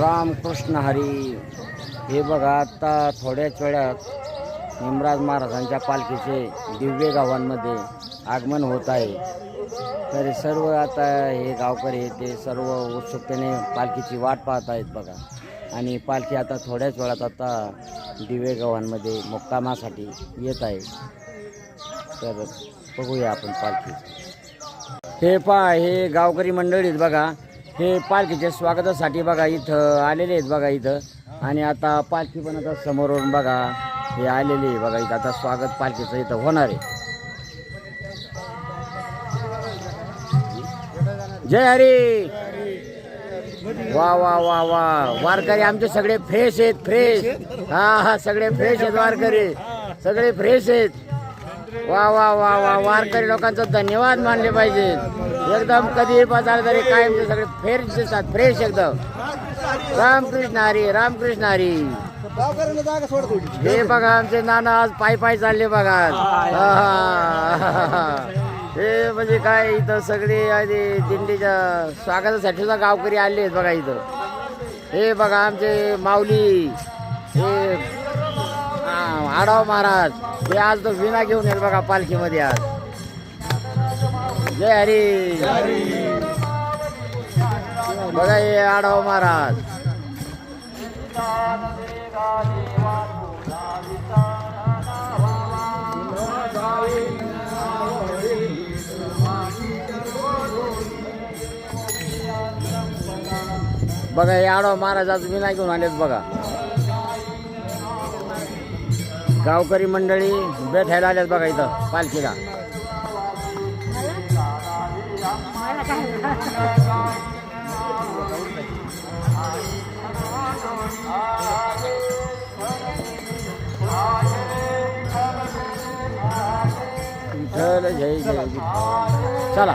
रामकृष्ण हरी. हे बघा आता थोड्याच वेळात निमराज महाराजांच्या पालखीचे दिव्य गावांमध्ये आगमन होत आहे. तर सर्व आता हे गावकरी ते सर्व उत्सुकतेने पालखीची वाट पाहत आहेत बघा. आणि पालखी आता थोड्याच वेळात आता दिवे गावांमध्ये मुक्कामासाठी येत आहे. तर बघूया आपण पालखी. हे पा हे गावकरी मंडळीत बघा हे पालखीच्या स्वागतासाठी बघा इथं आलेले आहेत बघा इथं. आणि आता पालखी पण आता समोरून बघा हे आलेले आहे बघा इथं. आता स्वागत पालखीचं इथं होणार आहे. जय हरी! वा वा वा वा. वारकरी आमचे सगळे फ्रेश आहेत फ्रेश हा हा सगळे फ्रेश आहेत वारकरी. सगळे फ्रेश आहेत. वा वा वा वा. वारकरी लोकांचं धन्यवाद मानले पाहिजेत. एकदम कधी बसाल तरी काय सगळे फ्रेश दिसतात फ्रेश एकदम. रामकृष्ण हरी रामकृष्ण हरी. हे बघा आमचे नाना आज पाय पाय चालले बघा. हा. हे. म्हणजे काय इथं सगळे आधी दिंडीच्या स्वागतासाठी सुद्धा गावकरी आले आहेत बघा इथं. हे बघा आमचे माऊली. हे आडाव महाराज. हे आज तो विना घेऊन येत बघा पालखीमध्ये आज. जय हरी। बघा हे आढाव महाराज. बघा हे आढाव महाराज आज नाही घेऊन आलेत बघा. गावकरी मंडळी भेटायला आल्यात बघा इथं पालखीला. विठ्ठल जय जय विठ्ठल चला.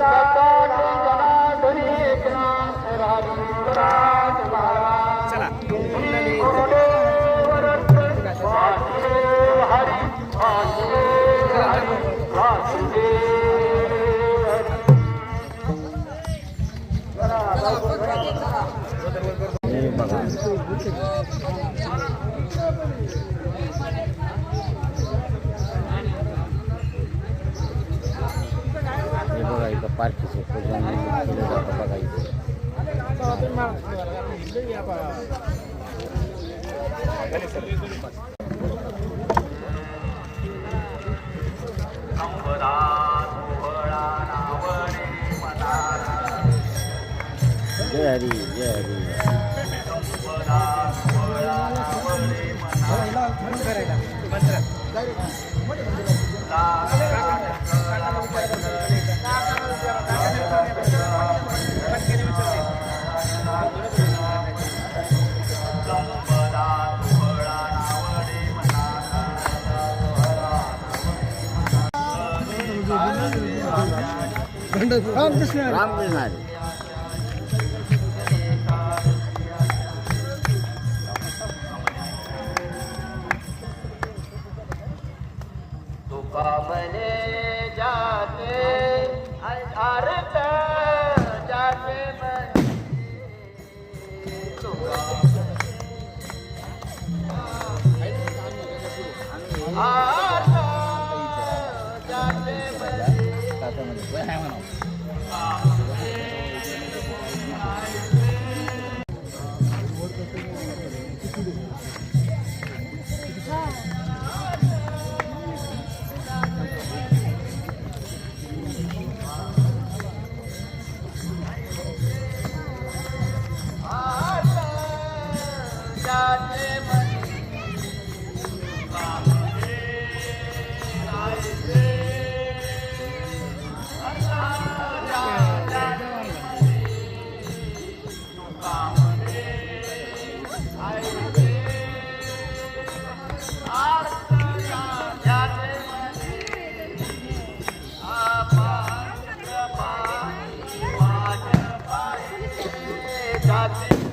पाठ पार्टीचं पूजन केलं जातं बघा इथं जय हरी जय हरी. रामकृष्ण रामकृष्ण तुका मने जाते अर्थ जाते म्हणजे. मने जाते म्हणजे. Thank you.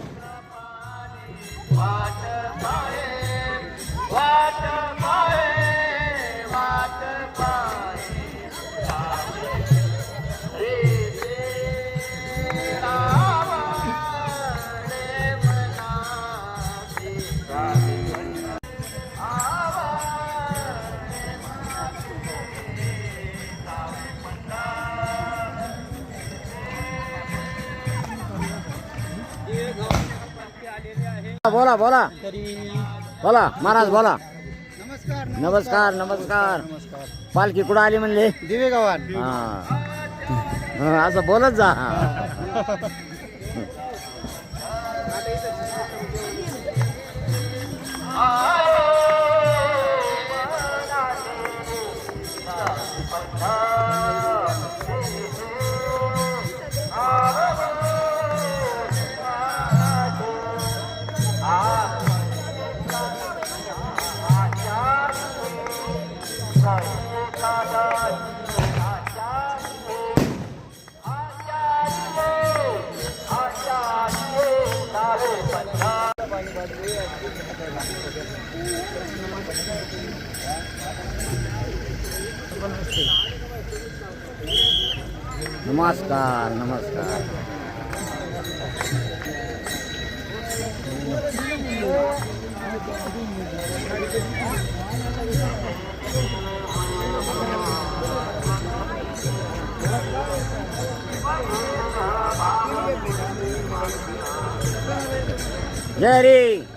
बोला बोला. तरी बोला महाराज बोला. नमस्कार नमस्कार नमस्कार. नमस्कार पालखी कुठं आली म्हणले? दिवे गावात. हा. हा, असं बोलत जा. नमस्कार नमस्कार जय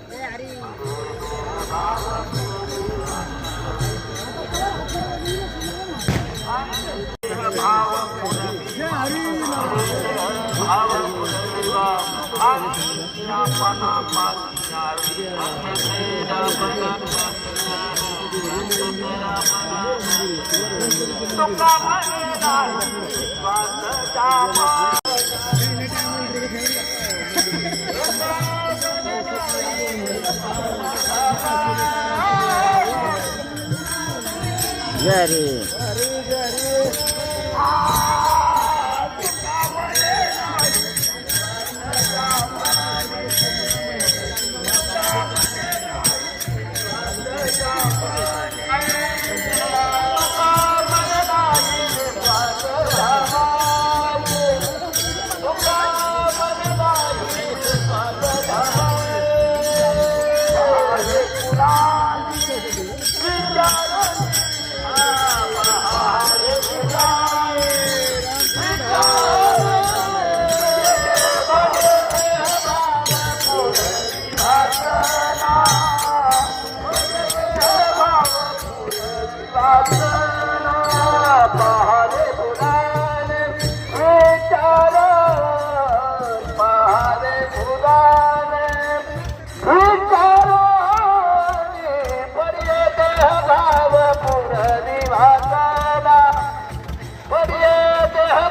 Ready. Ready. Ah!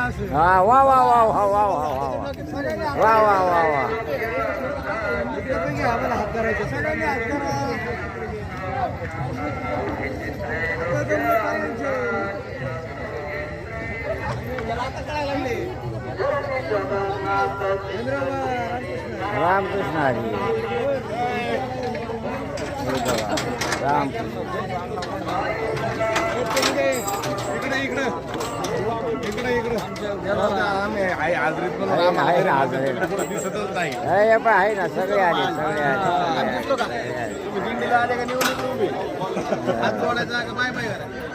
असं. हा वा वा वा वा वा वा वा वा. वा वा वा. रामकृष्ण हरी. राम. आहे ना दिसतच नाही आहे आहे ना सगळे आले सगळे आले का बाय बाय करा